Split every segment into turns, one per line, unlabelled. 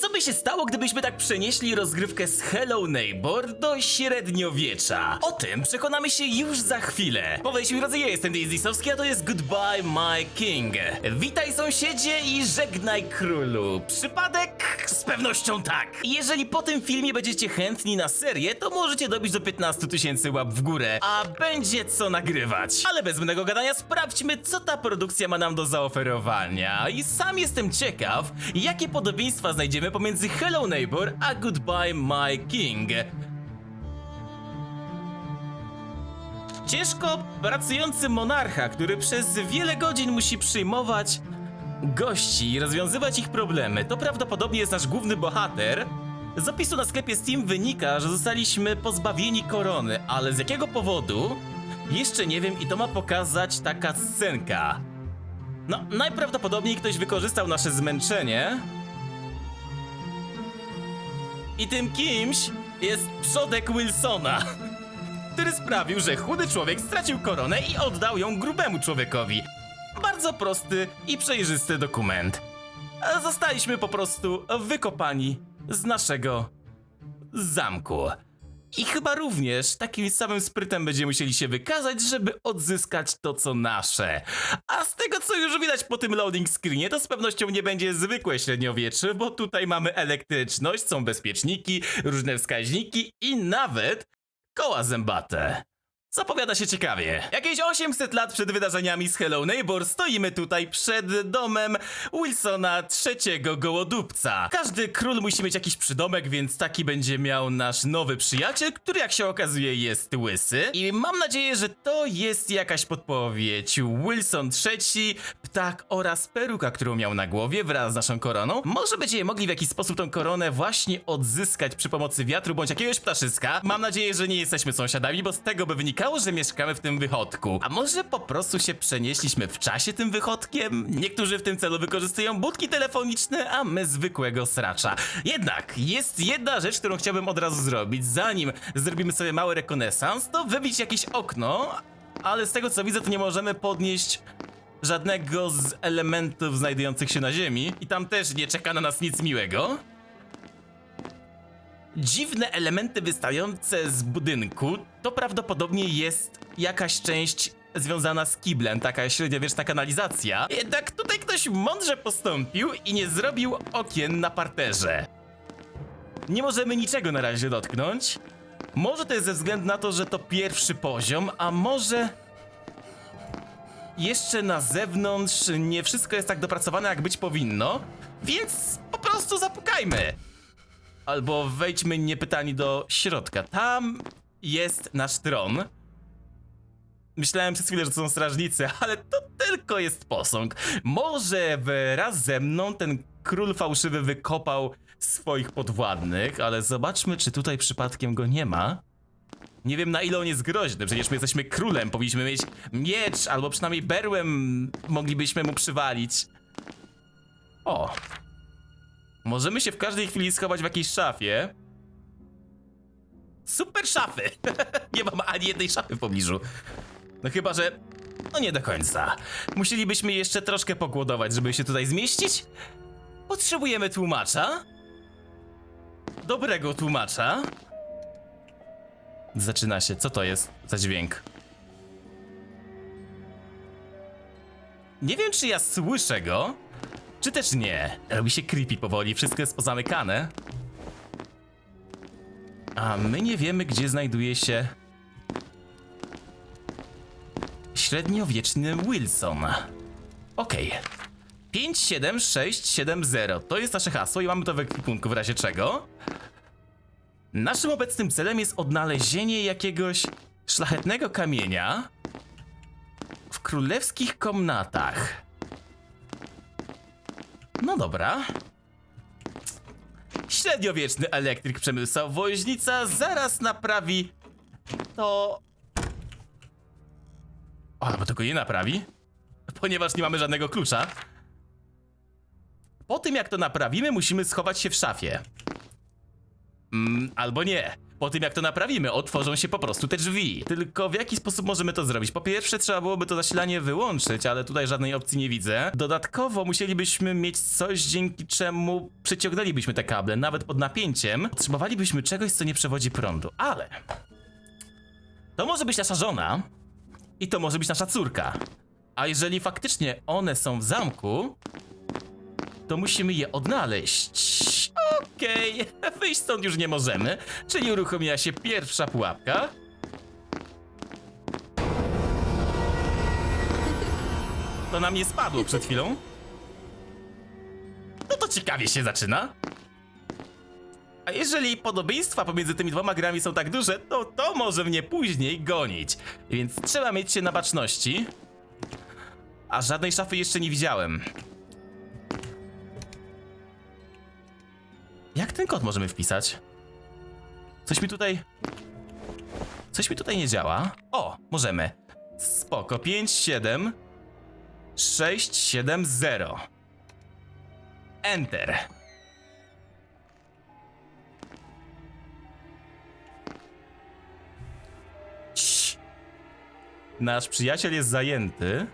Co by się stało, gdybyśmy tak przenieśli rozgrywkę z Hello Neighbor do średniowiecza? O tym przekonamy się już za chwilę. Powiedz mi drodzy, ja jestem Dizisowski, a to jest Goodbye My King. Witaj sąsiedzie i żegnaj królu. Przypadek? Z pewnością tak. Jeżeli po tym filmie będziecie chętni na serię, to możecie dobić do 15 tysięcy łap w górę, a będzie co nagrywać. Ale bez zbędnego gadania sprawdźmy, co ta produkcja ma nam do zaoferowania. I sam jestem ciekaw, jakie podobieństwa znajdziemy pomiędzy Hello Neighbor a Goodbye My King. Ciężko pracujący monarcha, który przez wiele godzin musi przyjmować gości i rozwiązywać ich problemy, to prawdopodobnie jest nasz główny bohater. Z opisu na sklepie Steam wynika, że zostaliśmy pozbawieni korony, ale z jakiego powodu? Jeszcze nie wiem i to ma pokazać taka scenka. No, najprawdopodobniej ktoś wykorzystał nasze zmęczenie. I tym kimś jest przodek Wilsona który sprawił, że chudy człowiek stracił koronę i oddał ją grubemu człowiekowi. Bardzo prosty i przejrzysty dokument. Zostaliśmy po prostu wykopani z naszego zamku. I chyba również takim samym sprytem będziemy musieli się wykazać, żeby odzyskać to, co nasze. A z tego, co już widać po tym loading screenie, to z pewnością nie będzie zwykłe średniowiecze, bo tutaj mamy elektryczność, są bezpieczniki, różne wskaźniki i nawet koła zębate. Zapowiada się ciekawie. Jakieś 800 lat przed wydarzeniami z Hello Neighbor stoimy tutaj przed domem Wilsona III Gołodupca. Każdy król musi mieć jakiś przydomek, więc taki będzie miał nasz nowy przyjaciel, który jak się okazuje jest łysy. I mam nadzieję, że to jest jakaś podpowiedź. Wilson III, ptak oraz peruka, którą miał na głowie wraz z naszą koroną. Może będziemy mogli w jakiś sposób tą koronę właśnie odzyskać przy pomocy wiatru bądź jakiegoś ptaszyska. Mam nadzieję, że nie jesteśmy sąsiadami, bo z tego by wynikało, że mieszkamy w tym wychodku. A może po prostu się przenieśliśmy w czasie tym wychodkiem? Niektórzy w tym celu wykorzystują budki telefoniczne, a my zwykłego sracza. Jednak jest jedna rzecz, którą chciałbym od razu zrobić. Zanim zrobimy sobie mały rekonesans, to wybić jakieś okno, ale z tego co widzę, to nie możemy podnieść żadnego z elementów znajdujących się na ziemi i tam też nie czeka na nas nic miłego. Dziwne elementy wystające z budynku to prawdopodobnie jest jakaś część związana z kiblem, taka średniowieczna kanalizacja. Jednak tutaj ktoś mądrze postąpił i nie zrobił okien na parterze. Nie możemy niczego na razie dotknąć. Może to jest ze względu na to, że to pierwszy poziom, a może jeszcze na zewnątrz nie wszystko jest tak dopracowane, jak być powinno, więc po prostu zapukajmy. Albo wejdźmy niepytani do środka. Tam jest nasz tron. Myślałem przez chwilę, że to są strażnicy, ale to tylko jest posąg. Może wraz ze mną ten król fałszywy wykopał swoich podwładnych, ale zobaczmy, czy tutaj przypadkiem go nie ma. Nie wiem na ile on jest groźny, przecież my jesteśmy królem, powinniśmy mieć miecz, albo przynajmniej berłem moglibyśmy mu przywalić. O, Możemy się w każdej chwili schować w jakiejś szafie. Super szafy! nie mam ani jednej szafy w pobliżu. No chyba, że... No nie do końca. Musielibyśmy jeszcze troszkę pogłodować, żeby się tutaj zmieścić. Potrzebujemy tłumacza. Dobrego tłumacza. Zaczyna się. Co to jest za dźwięk? Nie wiem, czy ja słyszę go, czy też nie. Robi się creepy powoli, wszystko jest pozamykane. A my nie wiemy, gdzie znajduje się średniowieczny Wilson. Okej. 57670 to jest nasze hasło i mamy to w ekwipunku w razie czego. Naszym obecnym celem jest odnalezienie jakiegoś szlachetnego kamienia w królewskich komnatach. No dobra. Średniowieczny elektryk przemysł woźnica zaraz naprawi to... O, bo tego nie naprawi, ponieważ nie mamy żadnego klucza. Po tym jak to naprawimy, musimy schować się w szafie. Mm, albo nie. Po tym jak to naprawimy, otworzą się po prostu te drzwi. Tylko w jaki sposób możemy to zrobić? Po pierwsze trzeba byłoby to zasilanie wyłączyć, ale tutaj żadnej opcji nie widzę. Dodatkowo musielibyśmy mieć coś, dzięki czemu przyciągnęlibyśmy te kable, nawet pod napięciem. Potrzebowalibyśmy czegoś, co nie przewodzi prądu, ale... To może być nasza żona i to może być nasza córka. A jeżeli faktycznie one są w zamku, to musimy je odnaleźć. Okej, wyjść stąd już nie możemy, czyli uruchomiła się pierwsza pułapka. To nam nie spadło przed chwilą. No to ciekawie się zaczyna. A jeżeli podobieństwa pomiędzy tymi dwoma grami są tak duże, to to może mnie później gonić. Więc trzeba mieć się na baczności. A żadnej szafy jeszcze nie widziałem. Jak ten kod możemy wpisać? Coś mi tutaj... Coś mi tutaj nie działa. O, możemy. Spoko, 5, 7... 6, 7, 0. Enter. Nasz przyjaciel jest zajęty.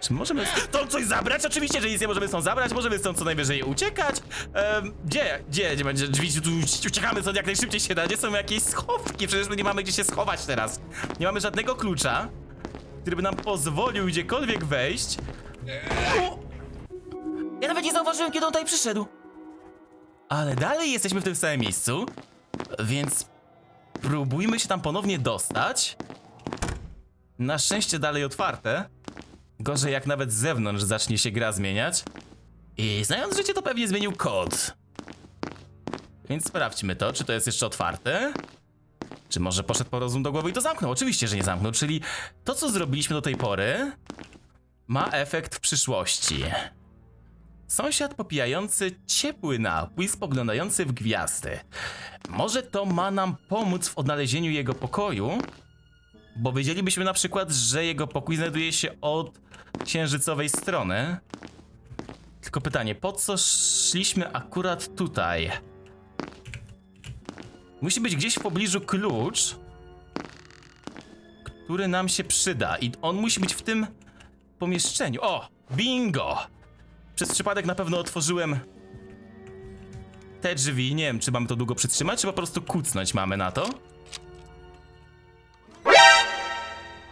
Czy możemy stąd coś zabrać? Oczywiście, że nic nie możemy stąd zabrać, możemy stąd co najwyżej uciekać. Ehm, gdzie, gdzie, gdzie będzie drzwi? Tu uciekamy stąd jak najszybciej się da. Gdzie są jakieś schowki? Przecież my nie mamy gdzie się schować teraz. Nie mamy żadnego klucza, który by nam pozwolił gdziekolwiek wejść. U! Ja nawet nie zauważyłem, kiedy on tutaj przyszedł. Ale dalej jesteśmy w tym samym miejscu, więc próbujmy się tam ponownie dostać. Na szczęście dalej otwarte. Gorzej jak nawet z zewnątrz zacznie się gra zmieniać. I znając życie to pewnie zmienił kod. Więc sprawdźmy to, czy to jest jeszcze otwarte. Czy może poszedł po rozum do głowy i to zamknął? Oczywiście, że nie zamknął, czyli to co zrobiliśmy do tej pory ma efekt w przyszłości. Sąsiad popijający ciepły napój spoglądający w gwiazdy. Może to ma nam pomóc w odnalezieniu jego pokoju, bo wiedzielibyśmy na przykład, że jego pokój znajduje się od księżycowej strony. Tylko pytanie, po co szliśmy akurat tutaj? Musi być gdzieś w pobliżu klucz, który nam się przyda i on musi być w tym pomieszczeniu. O, bingo! Przez przypadek na pewno otworzyłem te drzwi. Nie wiem, czy mamy to długo przytrzymać, czy po prostu kucnąć mamy na to.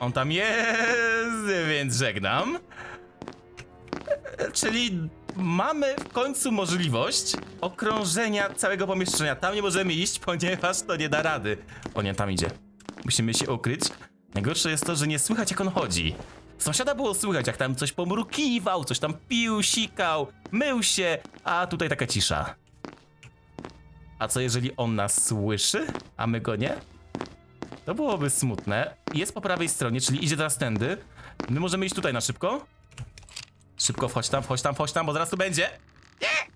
On tam jest, więc żegnam. Czyli mamy w końcu możliwość okrążenia całego pomieszczenia. Tam nie możemy iść, ponieważ to nie da rady. O nie, tam idzie. Musimy się ukryć. Najgorsze jest to, że nie słychać jak on chodzi. Sąsiada było słychać, jak tam coś pomrukiwał, coś tam pił, sikał, mył się, a tutaj taka cisza. A co jeżeli on nas słyszy, a my go nie? To byłoby smutne. Jest po prawej stronie, czyli idzie teraz tędy. My możemy iść tutaj na szybko. Szybko wchodź tam, wchodź tam, wchodź tam, bo zaraz tu będzie. Nie!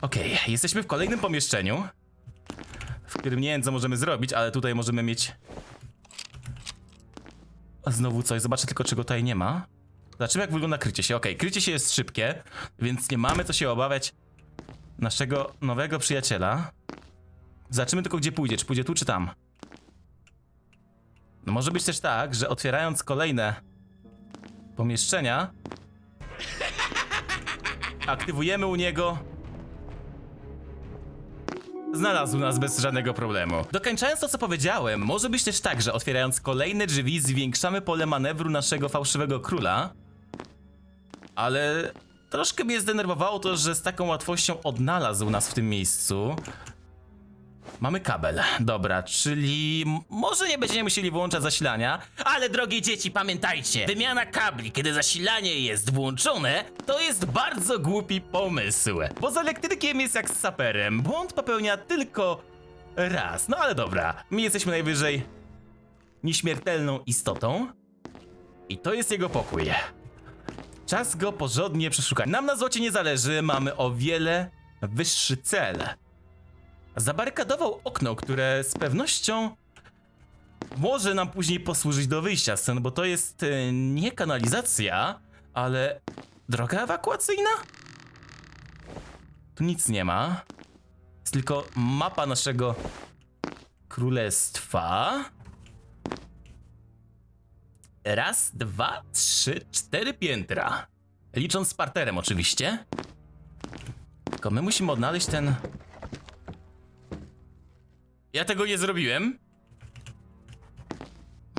Okej, jesteśmy w kolejnym pomieszczeniu. W którym nie wiem co możemy zrobić, ale tutaj możemy mieć... A znowu coś, zobaczę tylko czego tutaj nie ma. Zobaczymy jak wygląda krycie się. Okej, krycie się jest szybkie, więc nie mamy co się obawiać naszego nowego przyjaciela. Zobaczymy tylko gdzie pójdzie, czy pójdzie tu, czy tam. No może być też tak, że otwierając kolejne pomieszczenia, aktywujemy u niego. Znalazł nas bez żadnego problemu. Dokończając to, co powiedziałem, może być też tak, że otwierając kolejne drzwi, zwiększamy pole manewru naszego fałszywego króla. Ale troszkę mnie zdenerwowało to, że z taką łatwością odnalazł nas w tym miejscu. Mamy kabel, dobra, czyli może nie będziemy musieli włączać zasilania, ale drogie dzieci, pamiętajcie, wymiana kabli, kiedy zasilanie jest włączone, to jest bardzo głupi pomysł. Bo z elektrykiem jest jak z saperem, błąd popełnia tylko raz. No ale dobra, my jesteśmy najwyżej nieśmiertelną istotą i to jest jego pokój. Czas go porządnie przeszukać. Nam na złocie nie zależy, mamy o wiele wyższy cel zabarykadował okno, które z pewnością może nam później posłużyć do wyjścia scen, bo to jest e, nie kanalizacja, ale droga ewakuacyjna? Tu nic nie ma. Jest tylko mapa naszego królestwa. Raz, dwa, trzy, cztery piętra. Licząc z parterem oczywiście. Tylko my musimy odnaleźć ten... Ja tego nie zrobiłem.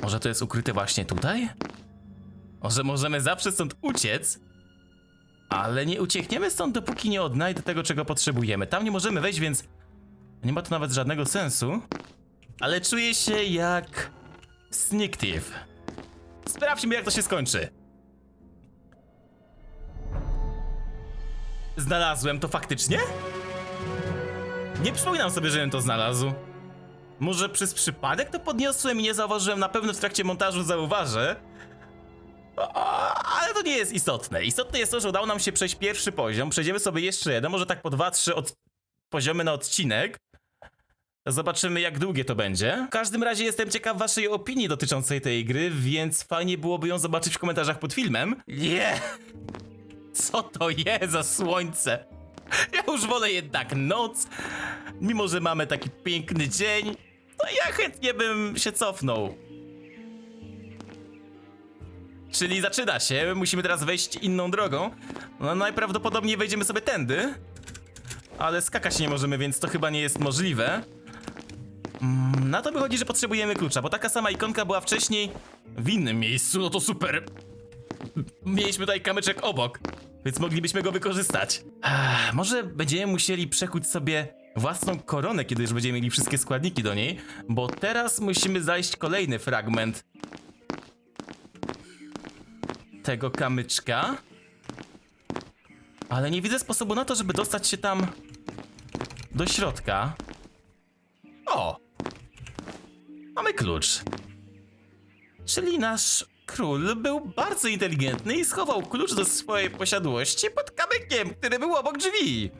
Może to jest ukryte właśnie tutaj? Może możemy zawsze stąd uciec? Ale nie uciekniemy stąd, dopóki nie odnajdę tego, czego potrzebujemy. Tam nie możemy wejść, więc nie ma to nawet żadnego sensu. Ale czuję się jak Sneak Thief. Sprawdźmy, jak to się skończy. Znalazłem to faktycznie? Nie przypominam sobie, żebym to znalazł. Może przez przypadek to podniosłem i nie zauważyłem, na pewno w trakcie montażu zauważę. Ale to nie jest istotne. Istotne jest to, że udało nam się przejść pierwszy poziom. Przejdziemy sobie jeszcze jeden, może tak po dwa, trzy od... poziomy na odcinek. Zobaczymy, jak długie to będzie. W każdym razie jestem ciekaw waszej opinii dotyczącej tej gry, więc fajnie byłoby ją zobaczyć w komentarzach pod filmem. Nie! Co to jest za słońce? Ja już wolę jednak noc, mimo że mamy taki piękny dzień. No ja chętnie bym się cofnął. Czyli zaczyna się, musimy teraz wejść inną drogą. No najprawdopodobniej wejdziemy sobie tędy. Ale skakać nie możemy, więc to chyba nie jest możliwe. Mm, Na to wychodzi, że potrzebujemy klucza, bo taka sama ikonka była wcześniej w innym miejscu, no to super. Mieliśmy tutaj kamyczek obok, więc moglibyśmy go wykorzystać. Może będziemy musieli przekuć sobie własną koronę, kiedy już będziemy mieli wszystkie składniki do niej, bo teraz musimy znaleźć kolejny fragment tego kamyczka. Ale nie widzę sposobu na to, żeby dostać się tam do środka. O! Mamy klucz. Czyli nasz król był bardzo inteligentny i schował klucz do swojej posiadłości pod kamykiem, który był obok drzwi.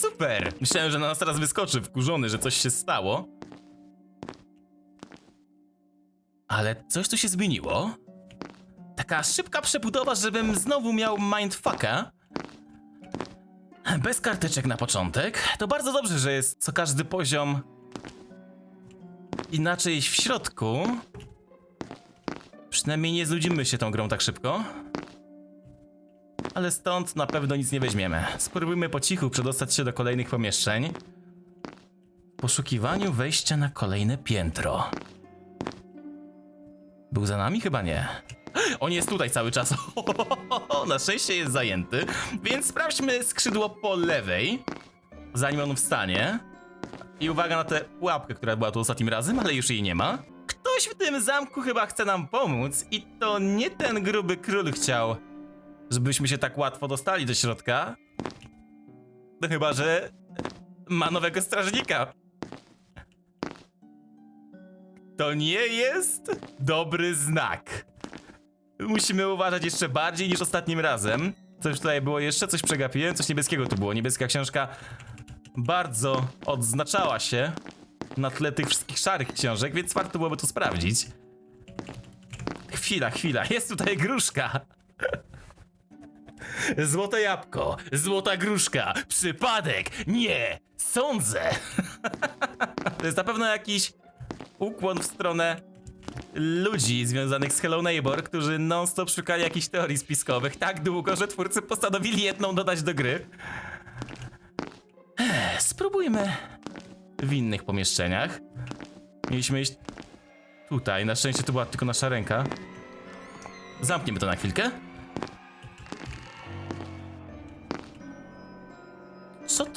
Super! Myślałem, że na nas teraz wyskoczy wkurzony, że coś się stało. Ale coś tu się zmieniło. Taka szybka przebudowa, żebym znowu miał mindfucka. Bez karteczek na początek. To bardzo dobrze, że jest co każdy poziom inaczej w środku. Przynajmniej nie znudzimy się tą grą tak szybko. Ale stąd na pewno nic nie weźmiemy. Spróbujmy po cichu przedostać się do kolejnych pomieszczeń. W poszukiwaniu wejścia na kolejne piętro. Był za nami? Chyba nie. On jest tutaj cały czas. Na szczęście jest zajęty. Więc sprawdźmy skrzydło po lewej. Zanim on wstanie. I uwaga na tę pułapkę, która była tu ostatnim razem, ale już jej nie ma. Ktoś w tym zamku chyba chce nam pomóc. I to nie ten gruby król chciał, żebyśmy się tak łatwo dostali do środka. No chyba, że ma nowego strażnika. To nie jest dobry znak. Musimy uważać jeszcze bardziej niż ostatnim razem. Coś tutaj było jeszcze? Coś przegapiłem? Coś niebieskiego tu było. Niebieska książka bardzo odznaczała się na tle tych wszystkich szarych książek, więc warto byłoby to sprawdzić. Chwila, chwila. Jest tutaj gruszka. Złote jabłko, złota gruszka, przypadek, nie, sądzę. to jest na pewno jakiś ukłon w stronę ludzi związanych z Hello Neighbor, którzy non-stop szukali jakichś teorii spiskowych tak długo, że twórcy postanowili jedną dodać do gry. Spróbujmy w innych pomieszczeniach. Mieliśmy iść tutaj, na szczęście to była tylko nasza ręka. Zamkniemy to na chwilkę.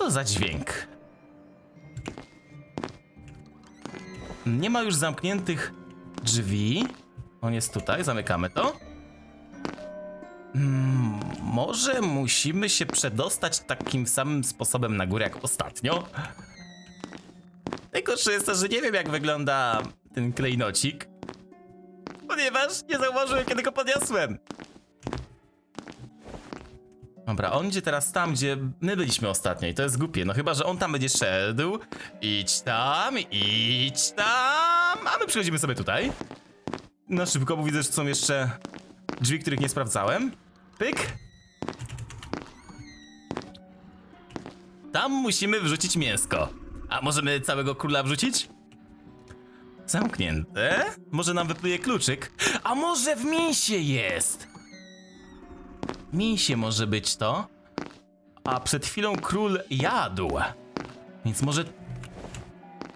Za dźwięk? Nie ma już zamkniętych drzwi. On jest tutaj, zamykamy to. Mm, może musimy się przedostać takim samym sposobem na górę jak ostatnio? Najgorsze jest to, że nie wiem jak wygląda ten klejnocik. Ponieważ nie zauważyłem kiedy go podniosłem. Dobra, on idzie teraz tam, gdzie my byliśmy ostatnio i to jest głupie. No chyba, że on tam będzie szedł. Idź tam, idź tam. A my przychodzimy sobie tutaj. Na szybko, bo widzę, że są jeszcze drzwi, których nie sprawdzałem. Pyk. Tam musimy wrzucić mięsko. A możemy całego króla wrzucić? Zamknięte. Może nam wypluje kluczyk. A może w mięsie jest? Mięsie może być to. A przed chwilą król jadł. Więc może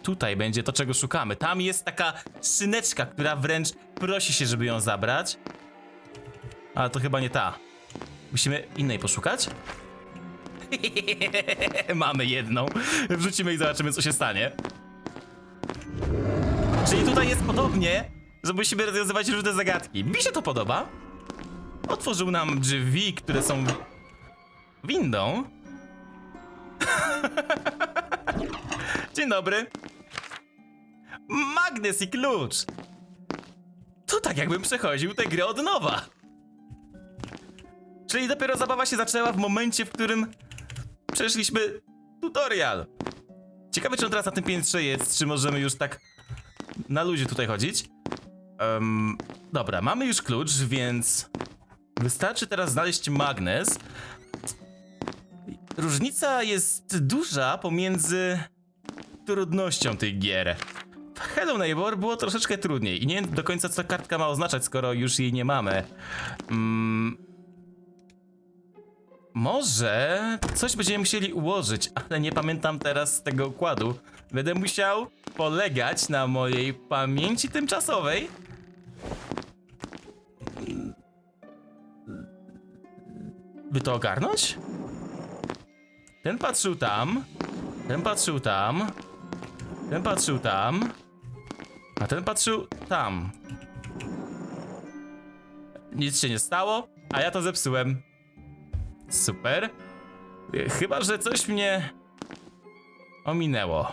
tutaj będzie to, czego szukamy. Tam jest taka szyneczka, która wręcz prosi się, żeby ją zabrać. Ale to chyba nie ta. Musimy innej poszukać. Mamy jedną. Wrzucimy i zobaczymy, co się stanie. Czyli tutaj jest podobnie, że musimy rozwiązywać różne zagadki. Mi się to podoba. Otworzył nam drzwi, które są windą. Dzień dobry. Magnes i klucz. To tak jakbym przechodził tę grę od nowa. Czyli dopiero zabawa się zaczęła w momencie, w którym przeszliśmy tutorial. Ciekawe, czy on teraz na tym piętrze jest, czy możemy już tak na luzie tutaj chodzić. Em, dobra, mamy już klucz, więc wystarczy teraz znaleźć magnes. Różnica jest duża pomiędzy trudnością tych gier. W Hello Neighbor było troszeczkę trudniej i nie wiem do końca co kartka ma oznaczać, skoro już jej nie mamy. Mm, może coś będziemy musieli ułożyć, ale nie pamiętam teraz tego układu. Będę musiał polegać na mojej pamięci tymczasowej. By to ogarnąć? Ten patrzył tam, ten patrzył tam, ten patrzył tam, a ten patrzył tam. Nic się nie stało, a ja to zepsułem. Super. Chyba, że coś mnie ominęło.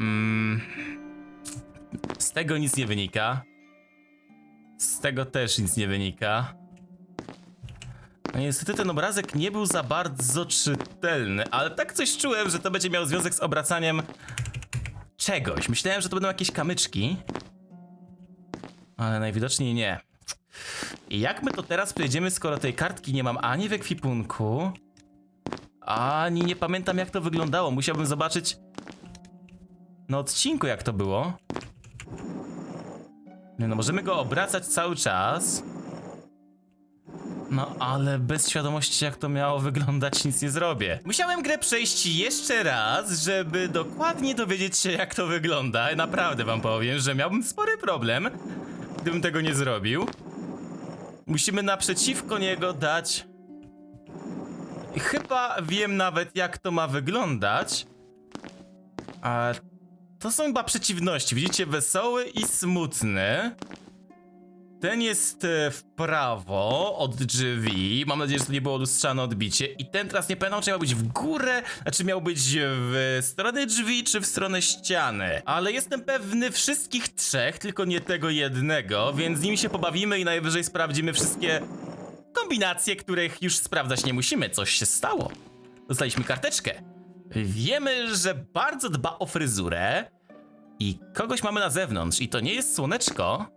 Mm. Z tego nic nie wynika. Z tego też nic nie wynika. Niestety ten obrazek nie był za bardzo czytelny, ale tak coś czułem, że to będzie miało związek z obracaniem czegoś. Myślałem, że to będą jakieś kamyczki. Ale najwidoczniej nie. I jak my to teraz przejdziemy, skoro tej kartki nie mam ani w ekwipunku, ani nie pamiętam jak to wyglądało. Musiałbym zobaczyć na odcinku jak to było. No, możemy go obracać cały czas. Ale bez świadomości jak to miało wyglądać nic nie zrobię. Musiałem grę przejść jeszcze raz, żeby dokładnie dowiedzieć się jak to wygląda. Naprawdę wam powiem, że miałbym spory problem, gdybym tego nie zrobił. Musimy naprzeciwko niego dać. Chyba wiem nawet, jak to ma wyglądać. A to są chyba przeciwności. Widzicie, wesoły i smutny. Ten jest e, w prawo od drzwi. Mam nadzieję, że to nie było lustrzane odbicie. I ten teraz nie pamiętam, czy miał być w górę, a czy miał być w stronę drzwi, czy w stronę ściany. Ale jestem pewny wszystkich trzech, tylko nie tego jednego, więc z nimi się pobawimy i najwyżej sprawdzimy wszystkie kombinacje, których już sprawdzać nie musimy. Coś się stało. Dostaliśmy karteczkę. Wiemy, że bardzo dba o fryzurę i kogoś mamy na zewnątrz i to nie jest słoneczko.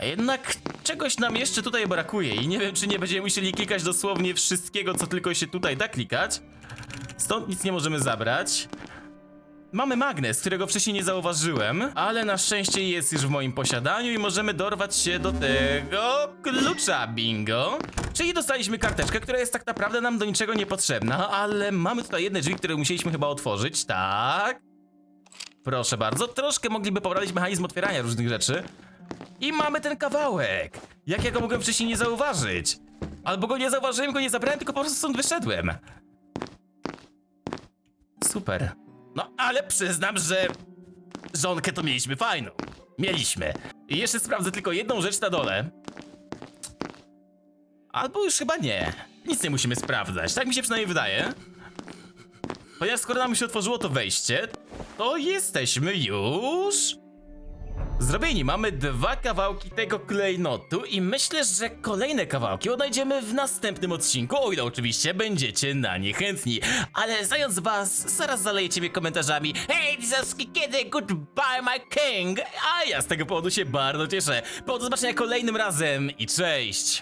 Jednak czegoś nam jeszcze tutaj brakuje i nie wiem, czy nie będziemy musieli klikać dosłownie wszystkiego, co tylko się tutaj da klikać. Stąd nic nie możemy zabrać. Mamy magnes, którego wcześniej nie zauważyłem, ale na szczęście jest już w moim posiadaniu i możemy dorwać się do tego klucza, bingo. Czyli dostaliśmy karteczkę, która jest tak naprawdę nam do niczego niepotrzebna, ale mamy tutaj jedne drzwi, które musieliśmy chyba otworzyć, tak? Proszę bardzo, troszkę mogliby poprawić mechanizm otwierania różnych rzeczy. I mamy ten kawałek! Jak ja go mogłem wcześniej nie zauważyć? Albo go nie zauważyłem, go nie zabrałem, tylko po prostu stąd wyszedłem. Super. No, ale przyznam, że żonkę to mieliśmy fajną. Mieliśmy. I jeszcze sprawdzę tylko jedną rzecz na dole. Albo już chyba nie. Nic nie musimy sprawdzać, tak mi się przynajmniej wydaje. Ponieważ skoro nam się otworzyło to wejście, to jesteśmy już... Zrobieni, mamy dwa kawałki tego klejnotu i myślę, że kolejne kawałki odnajdziemy w następnym odcinku, o ile oczywiście będziecie na nie chętni. Ale zając was, zaraz zalejecie mnie komentarzami Hej, Dizaski, kiedy? Goodbye, my king! A ja z tego powodu się bardzo cieszę. Do zobaczenia kolejnym razem i cześć!